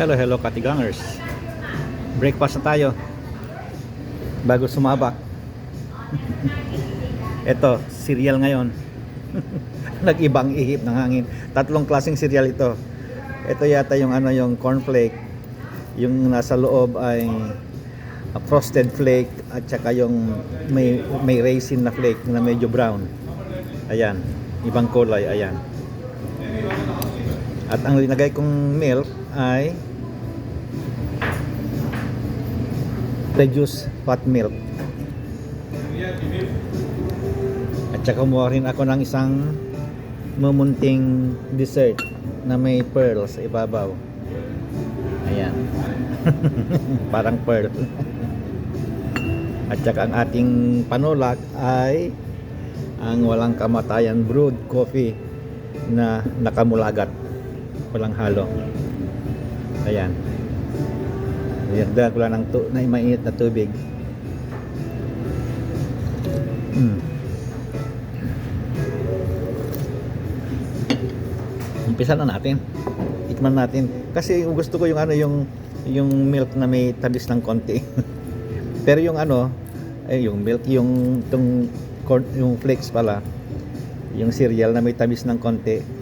Hello, hello katigangers. Breakfast na tayo. Bago sumabak. Ito, cereal ngayon. Nag-ibang ihip ng hangin. Tatlong klaseng cereal ito. Ito yata yung ano yung cornflake. Yung nasa loob ay frosted flake at saka yung may may raisin na flake na medyo brown. Ayan, ibang kulay, ayan. At ang linagay kong milk ay reduced fat milk. At saka kumuha rin ako ng isang mumunting dessert na may pearl sa ibabaw. Ayan. Parang pearl. At saka ang ating panulak ay ang walang kamatayan brewed coffee na nakamulagat. Walang halo. Ayan. Niyagdag ko lang ng tu- na mainit na tubig. Mm. Umpisa na natin. Tikman natin. Kasi gusto ko yung ano yung yung milk na may tabis ng konti. Pero yung ano, eh yung milk yung tong corn, yung flakes pala. Yung cereal na may tabis ng konti.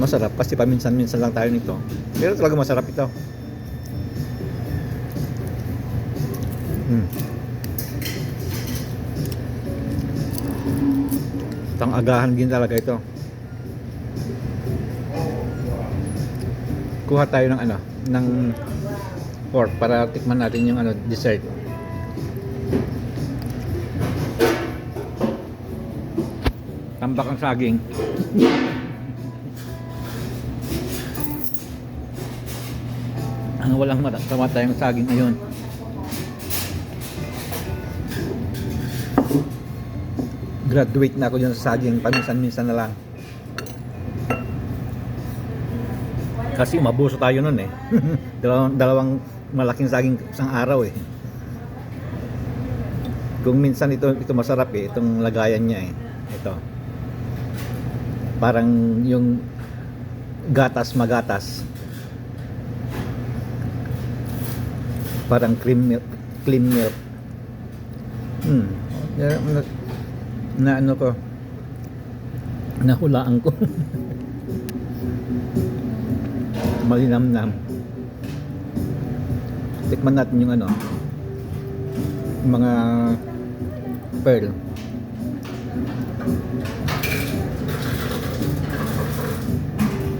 Masarap kasi paminsan-minsan lang tayo nito. Pero talaga masarap ito. Hmm. Tang agahan din talaga ito. Kuha tayo ng ano, ng pork para tikman natin yung ano, dessert. Tambak ang saging. walang mata, tamatay ang saging ngayon. Graduate na ako dyan sa saging, paminsan-minsan na lang. Kasi mabuso tayo nun eh. dalawang, dalawang malaking saging isang araw eh. Kung minsan ito ito masarap eh, itong lagayan niya eh. Ito. Parang yung gatas magatas. Parang cream milk, cream milk. Hmm. Na, na, na ano ko. Nahulaan ko. Malinamnam. Tikman natin yung ano. Mga pearl.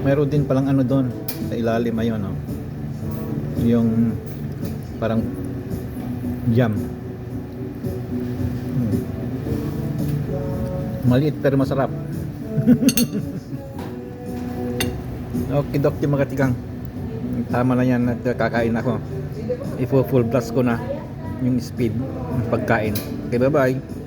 Meron din palang ano doon sa ilalim ayun oh. Yung parang jam. Hmm. Maliit pero masarap. okay, Dok, mga tigang. Tama na yan at ako. Ifo full blast ko na yung speed ng pagkain. Okay, bye-bye.